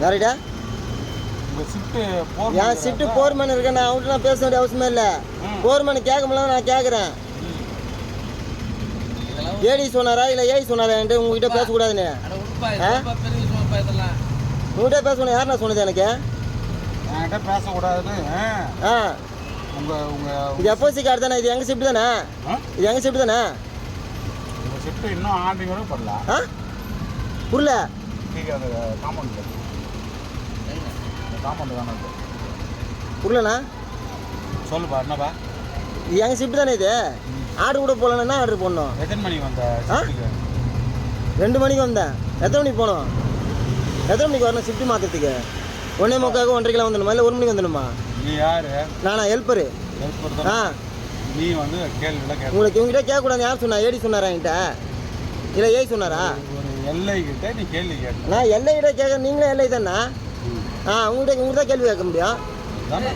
யாரிடா என் shift foreman இருக்கேன் நான் அவன்கிட்ட நான் பேச வேண்டிய அவசியமே இல்லை. போர்மேன் கேட்க முடியல நான் கேட்குறேன் ஏடி சொன்னாரா இல்லை ஏய் சொன்னாரா என்கிட்ட? உங்ககிட்ட பேசக்கூடாதுன்னு. உங்ககிட்ட பேசணும் யார் நான் சொன்னது எனக்கு? என்கிட்ட பேசக்கூடாதுன்னு. ஆ, இது எஃப்ஓசி கார்டு தானே இது எங்கள் ஷிஃப்ட் தானே? இது எங்கள் ஷிஃப்ட் தானே? ஷிஃப்ட் இன்னும் ஆண்டிங் கூட பண்ணல ஆ? புரியல. நீங்க அந்த காம்பவுண்ட் காம்பவுண்ட் தானே அது. புரியலண்ணா சொல்லுப்பா என்னப்பா? இது எங்கள் ஷிஃப்ட் தானே இது? ஆர்டர் கூட போகலன்னா ஆர்டர் போடணும்? எத்தனை மணிக்கு ரெண்டு மணிக்கு வந்தேன் எத்தனை மணிக்கு போகணும்? எத்தனை மணிக்கு வரணும் ஷிஃப்ட் மாற்றத்துக்கு ஒன்றே முக்காவுக்கு ஒன்றரை கிலோ வந்துடணுமா இல்லை ஒரு மணிக்கு வந்துடணுமா நீ யாரு? நானா ஹெல்ப்பரு ஹெல்ப் ஆ. நீ வந்து உங்களுக்கு இவங்ககிட்ட கேட்கக்கூடாது யார் சொன்னா? ஏடி சொன்னாரா என்கிட்ட? இல்லை ஏய் சொன்னாரா? ஒரு எல்லை கிட்ட நீ கேள்வி கேட்ட நான் எல்லைகிட்ட கேட்க நீங்களே எல்லை தானே? ஆ உங்கள்கிட்ட உங்கள்கிட்ட கேள்வி கேட்க முடியும். தானே